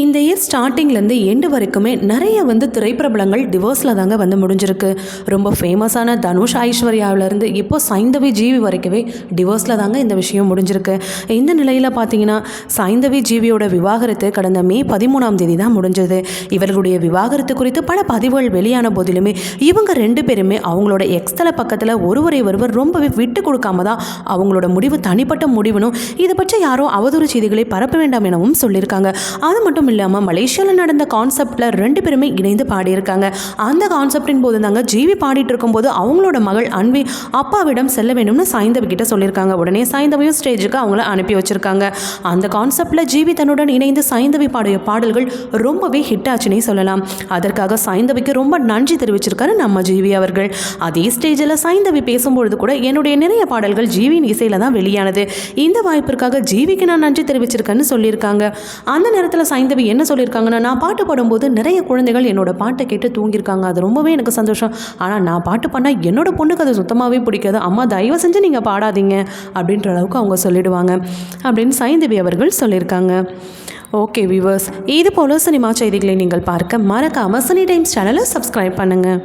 இந்த இயர் ஸ்டார்டிங்லேருந்து எண்டு வரைக்குமே நிறைய வந்து திரைப்பிரபலங்கள் டிவோர்ஸில் தாங்க வந்து முடிஞ்சிருக்கு. ரொம்ப ஃபேமஸான தனுஷ் ஐஸ்வர்யாவிலேருந்து இப்போ சைந்தவி ஜீவி வரைக்குமே டிவோர்ஸில் தாங்க இந்த விஷயம் முடிஞ்சிருக்கு. இந்த நிலையில் பார்த்தீங்கன்னா சைந்தவி ஜீவியோட விவாகரத்து கடந்த மே பதிமூணாம் தேதி தான் முடிஞ்சது. இவர்களுடைய விவாகரத்து குறித்து பல பதிவுகள் வெளியான போதிலுமே இவங்க ரெண்டு பேருமே அவங்களோட எக்ஸ்தல பக்கத்தில் ஒருவரை ஒருவர் ரொம்பவே விட்டு கொடுக்காம தான் அவங்களோட முடிவு தனிப்பட்ட முடிவுனும் இதை பற்றி யாரும் அவதூறு செய்திகளை பரப்ப வேண்டாம் எனவும் சொல்லியிருக்காங்க. அது மட்டும் இல்லாமல் மலேசியாவில் நடந்த கான்செப்டில் ரெண்டு பேருமே இணைந்து பாடியிருக்காங்க. அந்த கான்செப்டின் போது தாங்க ஜீவி பாடிட்டு இருக்கும்போது அவங்களோட மகள் அன்வி அப்பாவிடம் செல்ல வேண்டும்னு சாய்ந்தவி கிட்ட சொல்லியிருக்காங்க. உடனே சாய்ந்தவையும் ஸ்டேஜுக்கு அவங்கள அனுப்பி வச்சிருக்காங்க. அந்த கான்செப்டில் ஜீவி தன்னுடன் இணைந்து சாய்ந்தவி பாடிய பாடல்கள் ரொம்பவே ஹிட் ஆச்சுன்னே சொல்லலாம். அதற்காக சாய்ந்தவிக்கு ரொம்ப நன்றி தெரிவிச்சிருக்காரு நம்ம ஜீவி அவர்கள். அதே ஸ்டேஜில் சாய்ந்தவி பேசும்பொழுது கூட என்னுடைய நிறைய பாடல்கள் ஜீவியின் இசையில் தான் வெளியானது. இந்த வாய்ப்பிற்காக ஜீவிக்கு நான் நன்றி தெரிவிச்சிருக்கேன்னு சொல்லியிருக்காங்க. அந்த நேரத்தில் மாதவி என்ன சொல்லியிருக்காங்கன்னா நான் பாட்டு பாடும்போது நிறைய குழந்தைகள் என்னோட பாட்டை கேட்டு தூங்கியிருக்காங்க. அது ரொம்பவே எனக்கு சந்தோஷம். ஆனால் நான் பாட்டு பண்ணால் என்னோட பொண்ணுக்கு அது சுத்தமாகவே பிடிக்காது. அம்மா தயவு செஞ்சு நீங்கள் பாடாதீங்க அப்படின்ற அளவுக்கு அவங்க சொல்லிடுவாங்க அப்படின்னு சைந்தவி அவர்கள் சொல்லியிருக்காங்க. ஓகே வியூவர்ஸ் இது போல சினிமா செய்திகளை நீங்கள் பார்க்க மறக்காமல் சனி டைம்ஸ் சேனலை சப்ஸ்கிரைப் பண்ணுங்கள்